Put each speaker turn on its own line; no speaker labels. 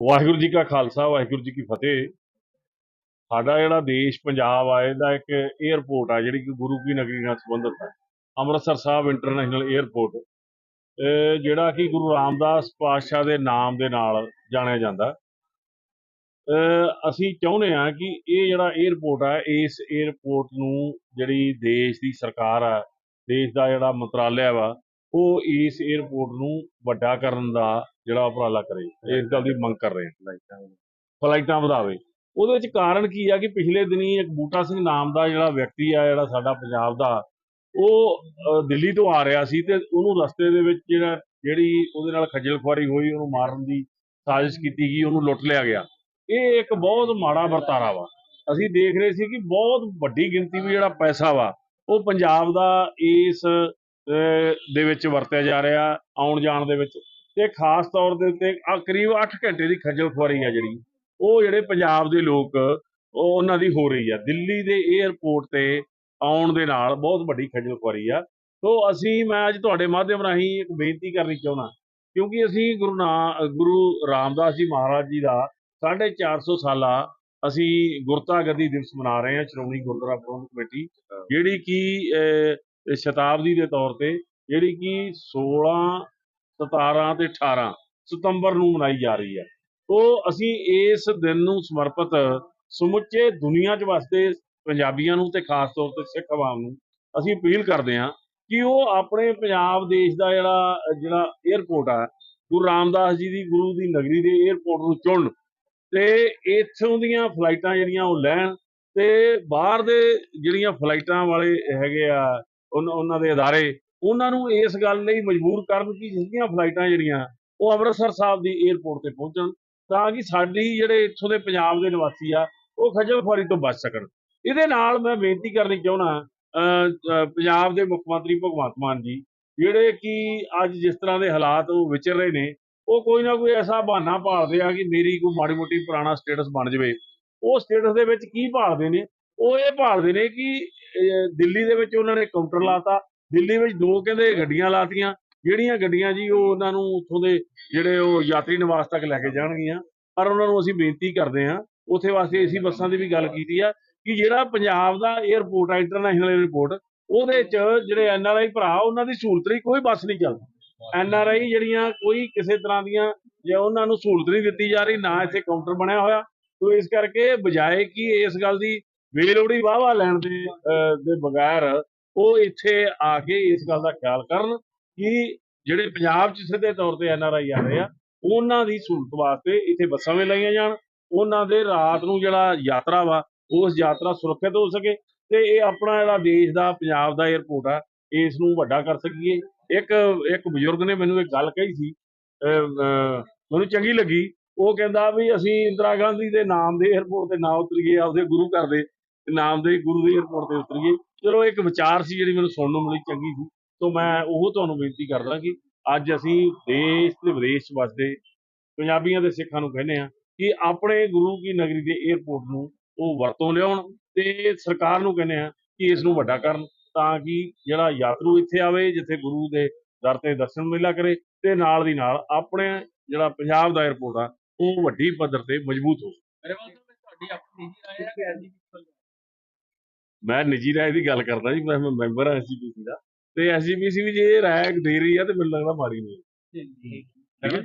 ਵਾਹਿਗੁਰੂ ਜੀ ਕਾ ਖਾਲਸਾ, ਵਾਹਿਗੁਰੂ ਜੀ ਕੀ ਫਤਿਹ। ਸਾਡਾ ਜਿਹੜਾ ਦੇਸ਼ ਪੰਜਾਬ ਆ, ਇਹਦਾ ਇੱਕ 에ਅਰਪੋਰਟ ਆ, ਜਿਹੜੀ ਕਿ ਗੁਰੂ ਕੀ ਨਗਰੀ ਨਾਲ ਸੰਬੰਧਿਤ ਹੈ ਅੰਮ੍ਰਿਤਸਰ ਸਾਹਿਬ ਇੰਟਰਨੈਸ਼ਨਲ 에ਅਰਪੋਰਟ ਜਿਹੜਾ ਕਿ ਗੁਰੂ ਰਾਮਦਾਸ ਪਾਤਸ਼ਾਹ ਦੇ ਨਾਮ ਦੇ ਨਾਲ ਜਾਣਿਆ ਜਾਂਦਾ। ਅਸੀਂ ਚਾਹੁੰਦੇ ਆ ਕਿ ਇਹ ਜਿਹੜਾ 에ਅਰਪੋਰਟ ਆ, ਇਸ 에ਅਰਪੋਰਟ ਨੂੰ ਜਿਹੜੀ ਦੇਸ਼ ਦੀ ਸਰਕਾਰ ਆ, ਦੇਸ਼ ਦਾ ਜਿਹੜਾ ਮੰਤਰਾਲਿਆ ਵਾ ਉਹ ਇਸ 에ਅਰਪੋਰਟ ਨੂੰ ਵੱਡਾ ਕਰਨ ਦਾ ਜਿਹੜਾ ਉਪਰਾਲਾ ਕਰੇ ਇਸ ਗੱਲ ਦੀ ਮੰਗ ਕਰ ਰਹੇ ਹਾਂ ਫਲਾਈਟਾਂ ਵਧਾਵੇ। ਉਹਦੇ ਵਿੱਚ ਕਾਰਨ ਕੀ ਆ ਕਿ ਪਿਛਲੇ ਦਿਨੀ ਇੱਕ ਬੂਟਾ ਸਿੰਘ ਨਾਮ ਦਾ ਜਿਹੜਾ ਵਿਅਕਤੀ ਆ ਜਿਹੜਾ ਸਾਡਾ ਪੰਜਾਬ ਦਾ ਉਹ ਦਿੱਲੀ ਤੋਂ ਆ ਰਿਹਾ ਸੀ ਤੇ ਉਹਨੂੰ ਰਸਤੇ ਦੇ ਵਿੱਚ ਜਿਹੜਾ ਜਿਹੜੀ ਉਹਦੇ ਨਾਲ ਖੱਜਲ ਖੁਆਰੀ ਹੋਈ ਉਹਨੂੰ ਮਾਰਨ ਦੀ ਸਾਜ਼ਿਸ਼ ਕੀਤੀ ਗਈ ਉਹਨੂੰ ਲੁੱਟ ਲਿਆ ਗਿਆ। ਇਹ ਇੱਕ ਬਹੁਤ ਮਾੜਾ ਵਰਤਾਰਾ ਵਾ। ਅਸੀਂ ਦੇਖ ਰਹੇ ਸੀ ਕਿ ਬਹੁਤ ਵੱਡੀ ਗਿਣਤੀ ਵਿੱਚ ਜਿਹੜਾ ਪੈਸਾ ਵਾ ਉਹ ਪੰਜਾਬ ਦਾ ਇਸ ਦੇ ਵਿੱਚ ਵਰਤਿਆ ਜਾ ਰਿਹਾ ਆਉਣ ਜਾਣ ਦੇ ਵਿੱਚ। ਤੇ ਖਾਸ ਤੌਰ ਦੇ ਉੱਤੇ ਆਹ ਕਰੀਬ 8 ਘੰਟੇ ਦੀ ਖੱਜਲ ਖੁਆਰੀ ਆ ਜਿਹੜੀ। ਉਹ ਜਿਹੜੇ ਪੰਜਾਬ ਦੇ ਲੋਕ ਉਹ ਉਹਨਾਂ ਦੀ ਹੋ ਰਹੀ ਆ। ਦਿੱਲੀ ਦੇ 에ਅਰਪੋਰਟ ਤੇ ਆਉਣ ਦੇ ਨਾਲ ਬਹੁਤ ਵੱਡੀ ਖੱਜਲ ਖੁਆਰੀ ਆ। ਸੋ ਅਸੀਂ ਮੈਂ ਅੱਜ ਤੁਹਾਡੇ ਮਾਧਿਅਮ ਰਾਹੀਂ ਇੱਕ ਬੇਨਤੀ ਕਰਨੀ ਚਾਹੁੰਦਾ ਕਿਉਂਕਿ ਅਸੀਂ ਗੁਰੂ ਨਾ ਗੁਰੂ ਰਾਮਦਾਸ ਜੀ ਮਹਾਰਾਜ ਜੀ ਦਾ 450 ਸਾਲਾ ਅਸੀਂ ਗੁਰਤਾ ਗੱਦੀ ਦਿਵਸ ਮਨਾ ਰਹੇ ਹਾਂ ਸ਼੍ਰੋਮਣੀ ਗੁਰਦੁਆਰਾ ਪ੍ਰਬੰਧਕ ਕਮੇਟੀ ਜਿਹੜੀ ਕਿ ਸ਼ਤਾਬਦੀ ਦੇ ਤੌਰ ਤੇ ਜਿਹੜੀ ਕਿ 16 17 ਤੇ 18 ਸਤੰਬਰ ਨੂੰ ਮਨਾਈ ਜਾ ਰਹੀ ਹੈ। ਉਹ ਅਸੀਂ ਇਸ ਦਿਨ ਨੂੰ ਸਮਰਪਿਤ ਸਮੁੱਚੇ ਦੁਨੀਆ 'ਚ ਵਸਦੇ ਪੰਜਾਬੀਆਂ ਨੂੰ ਤੇ ਖਾਸ ਤੌਰ ਤੇ ਸਿੱਖ ਆਵਾਮ ਨੂੰ ਅਸੀਂ ਅਪੀਲ ਕਰਦੇ ਹਾਂ ਕਿ ਉਹ ਆਪਣੇ ਪੰਜਾਬ ਦੇਸ਼ ਦਾ ਜਿਹੜਾ ਜਿਹੜਾ 에ਅਰਪੋਰਟ ਆ, ਗੁਰੂ ਰਾਮਦਾਸ ਜੀ ਦੀ, ਗੁਰੂ ਦੀ ਨਗਰੀ ਦੇ 에ਅਰਪੋਰਟ ਨੂੰ ਚੁਣਨ ਤੇ ਇੱਥੋਂ ਦੀਆਂ ਫਲਾਈਟਾਂ ਜਿਹੜੀਆਂ ਉਹ ਲੈਣ ਤੇ ਬਾਹਰ ਦੇ ਜਿਹੜੀਆਂ ਫਲਾਈਟਾਂ ਵਾਲੇ ਹੈਗੇ ਆ ਉਹਨਾਂ ਦੇ ਅਦਾਰੇ, ਉਹਨਾਂ ਨੂੰ ਇਸ ਗੱਲ ਲਈ ਮਜਬੂਰ ਕਰਨ ਕਿ ਜਿਸਦੀਆਂ ਫਲਾਈਟਾਂ ਜਿਹੜੀਆਂ, ਉਹ ਅੰਮ੍ਰਿਤਸਰ ਸਾਹਿਬ ਦੀ 에ਅਰਪੋਰਟ ਤੇ ਪਹੁੰਚਣ, ਤਾਂ ਕਿ ਸਾਡੀ ਜਿਹੜੇ ਇੱਥੋਂ ਦੇ ਪੰਜਾਬ ਦੇ ਨਿਵਾਸੀ ਆ, ਉਹ ਖੱਜਲ ਖੁਆਰੀ ਤੋਂ ਬਚ ਸਕਣ। ਇਹਦੇ ਨਾਲ ਮੈਂ ਬੇਨਤੀ ਕਰਨੀ ਚਾਹੁੰਦਾ ਪੰਜਾਬ ਦੇ ਮੁੱਖ ਮੰਤਰੀ ਭਗਵੰਤ ਮਾਨ ਜੀ, ਜਿਹੜੇ ਕਿ ਅੱਜ ਜਿਸ ਤਰ੍ਹਾਂ ਦੇ ਹਾਲਾਤ ਉਹ ਵਿਚਰ ਰਹੇ ਨੇ, ਉਹ ਕੋਈ ਨਾ ਕੋਈ ਐਸਾ ਬਹਾਨਾ ਭਾਲਦੇ ਆ ਕਿ ਮੇਰੀ ਕੋਈ ਮਾੜੀ ਮੋਟੀ ਪੁਰਾਣਾ ਸਟੇਟਸ ਬਣ ਜਾਵੇ। ਉਹ ਸਟੇਟਸ ਦੇ ਵਿੱਚ ਕੀ ਭਾਲਦੇ ਨੇ? ਉਹ ਇਹ ਭਾਲਦੇ ਨੇ ਕਿ ਦਿੱਲੀ ਦੇ ਵਿੱਚ ਉਹਨਾਂ ਨੇ ਕਾਊਂਟਰ ਲਾਤਾ। ਦਿੱਲੀ ਵਿੱਚ ਦੋ ਕਹਿੰਦੇ ਗੱਡੀਆਂ ਲਾਤੀਆਂ। ਜਿਹੜੀਆਂ ਗੱਡੀਆਂ ਜੀ, ਉਹ ਉਹਨਾਂ ਨੂੰ ਉੱਥੋਂ ਦੇ ਜਿਹੜੇ ਉਹ ਯਾਤਰੀ ਨਿਵਾਸ ਤੱਕ ਲੈ ਕੇ ਜਾਣਗੀਆਂ। ਪਰ ਉਹਨਾਂ ਨੂੰ ਅਸੀਂ ਬੇਨਤੀ ਕਰਦੇ ਹਾਂ, ਉੱਥੇ ਵਾਸਤੇ ਏਸੀ ਬੱਸਾਂ ਦੀ ਵੀ ਗੱਲ ਕੀਤੀ ਆ ਕਿ ਜਿਹੜਾ ਪੰਜਾਬ ਦਾ 에ਅਰਪੋਰਟ ਆ ਇੰਟਰਨੈਸ਼ਨਲ 에ਅਰਪੋਰਟ ਉਹਦੇ 'ਚ ਜਿਹੜੇ ਐਨਆਰਆਈ ਭਰਾ, ਉਹਨਾਂ ਦੀ ਸਹੂਲਤ ਲਈ ਕੋਈ ਬੱਸ ਨਹੀਂ ਚੱਲਦੀ। ਐਨਆਰਆਈ ਜਿਹੜੀਆਂ ਕੋਈ ਕਿਸੇ ਤਰ੍ਹਾਂ ਦੀਆਂ ਜੇ ਉਹਨਾਂ ਨੂੰ ਸਹੂਲਤ ਨਹੀਂ ਦਿੱਤੀ ਜਾ ਰਹੀ, ਨਾ ਇੱਥੇ ਕਾਊਂਟਰ ਬਣਿਆ ਹੋਇਆ। ਤੋ ਇਸ ਕਰਕੇ ਬਜਾਏ ਕਿ ਇਸ ਗੱਲ ਦੀ ਬੇਲੋੜੀ ਵਾਹਵਾ ਲੈਣ ਦੇ ਅਹ, ਦੇ ਬਗੈਰ ਉਹ ਇੱਥੇ ਆ ਕੇ ਇਸ ਗੱਲ ਦਾ ਖਿਆਲ ਕਰਨ ਕਿ ਜਿਹੜੇ ਪੰਜਾਬ 'ਚ ਸਿੱਧੇ ਤੌਰ ਤੇ ਐਨ ਆਰ ਆਈ ਆ ਰਹੇ ਆ ਉਹਨਾਂ ਦੀ ਸਹੂਲਤ ਵਾਸਤੇ ਇੱਥੇ ਬੱਸਾਂ ਵੀ ਲਾਈਆਂ ਜਾਣ ਉਹਨਾਂ ਦੇ ਰਾਤ ਨੂੰ ਜਿਹੜਾ ਯਾਤਰਾ ਵਾ ਉਸ ਯਾਤਰਾ ਸੁਰੱਖਿਅਤ ਹੋ ਸਕੇ ਤੇ ਇਹ ਆਪਣਾ ਜਿਹੜਾ ਦੇਸ਼ ਦਾ ਪੰਜਾਬ ਦਾ 에ਅਰਪੋਰਟ ਆ ਇਸ ਨੂੰ ਵੱਡਾ ਕਰ ਸਕੀਏ। ਇੱਕ ਇੱਕ ਬਜ਼ੁਰਗ ਨੇ ਮੈਨੂੰ ਇੱਕ ਗੱਲ ਕਹੀ ਸੀ ਮੈਨੂੰ ਚੰਗੀ ਲੱਗੀ। ਉਹ ਕਹਿੰਦਾ ਵੀ ਅਸੀਂ ਇੰਦਰਾ ਗਾਂਧੀ ਦੇ ਨਾਮ ਦੇ 에ਅਰਪੋਰਟ ਤੇ ਨਾ ਉਤਰੀਏ ਆਪਦੇ ਗੁਰੂ ਘਰ ਦੇ ਨਾਮ ਦੇ ਗੁਰੂ ਦੇ 에ਅਰਪੋਰਟ ਤੇ ਉਤਰੀਏ। ਚਲੋ, ਇੱਕ ਵਿਚਾਰ ਸੀ ਜਿਹੜੀ ਮੈਨੂੰ ਸੁਣਨ ਨੂੰ ਮਿਲੀ, ਚੰਗੀ ਸੀ। ਤੋਂ ਮੈਂ ਉਹ ਤੁਹਾਨੂੰ ਬੇਨਤੀ ਕਰਦਾ ਕਿ ਅੱਜ ਅਸੀਂ ਦੇਸ਼ ਤੇ ਵਿਦੇਸ਼ ਵਸਦੇ ਪੰਜਾਬੀਆਂ ਦੇ ਸਿੱਖਾਂ ਨੂੰ ਕਹਿੰਦੇ ਆ ਕਿ ਆਪਣੇ ਗੁਰੂ ਕੀ ਨਗਰੀ ਦੇ 에ਅਰਪੋਰਟ ਨੂੰ ਉਹ ਵਰਤੋਂ ਲਿਆਉਣ ਤੇ ਸਰਕਾਰ ਨੂੰ ਕਹਿੰਦੇ ਆ ਕਿ ਇਸ ਨੂੰ ਵੱਡਾ ਕਰਨ ਤਾਂ ਕਿ ਜਿਹੜਾ ਯਾਤਰੂ ਇੱਥੇ ਆਵੇ, ਜਿੱਥੇ ਗੁਰੂ ਦੇ ਦਰ ਤੇ ਦਰਸ਼ਨ ਮੇਲਾ ਕਰੇ ਤੇ ਨਾਲ ਦੀ ਨਾਲ ਆਪਣੇ ਜਿਹੜਾ ਪੰਜਾਬ ਦਾ 에ਅਰਪੋਰਟ ਆ, ਉਹ ਵੱਡੀ ਪੱਧਰ ਤੇ ਮਜ਼ਬੂਤ ਹੋ ਸਕੇ।
ਮੇਰੇ ਵੱਲ ਤੁਹਾਡੀ ਆਪਣੀ ਜੀ ਰਾਏ ਹੈ ਕਿ ਐਸੀ
ਮੈਂ ਨਿੱਜੀ ਰਾਏ ਦੀ ਗੱਲ ਕਰਦਾ ਜੀ ਮੈਂ ਮੈਂਬਰ ਹਾਂ ਐਸਜੀਪੀਸੀ ਦਾ। ਤੇ ਐਸਜੀਪੀਸੀ ਵੀ ਜੇ ਇਹ ਰਾਏ ਦੇ ਰਹੀ ਆ ਤੇ ਮੈਨੂੰ ਲੱਗਦਾ ਮਾੜੀ ਨਹੀਂ
ਜੀ
ਠੀਕ ਹੈ।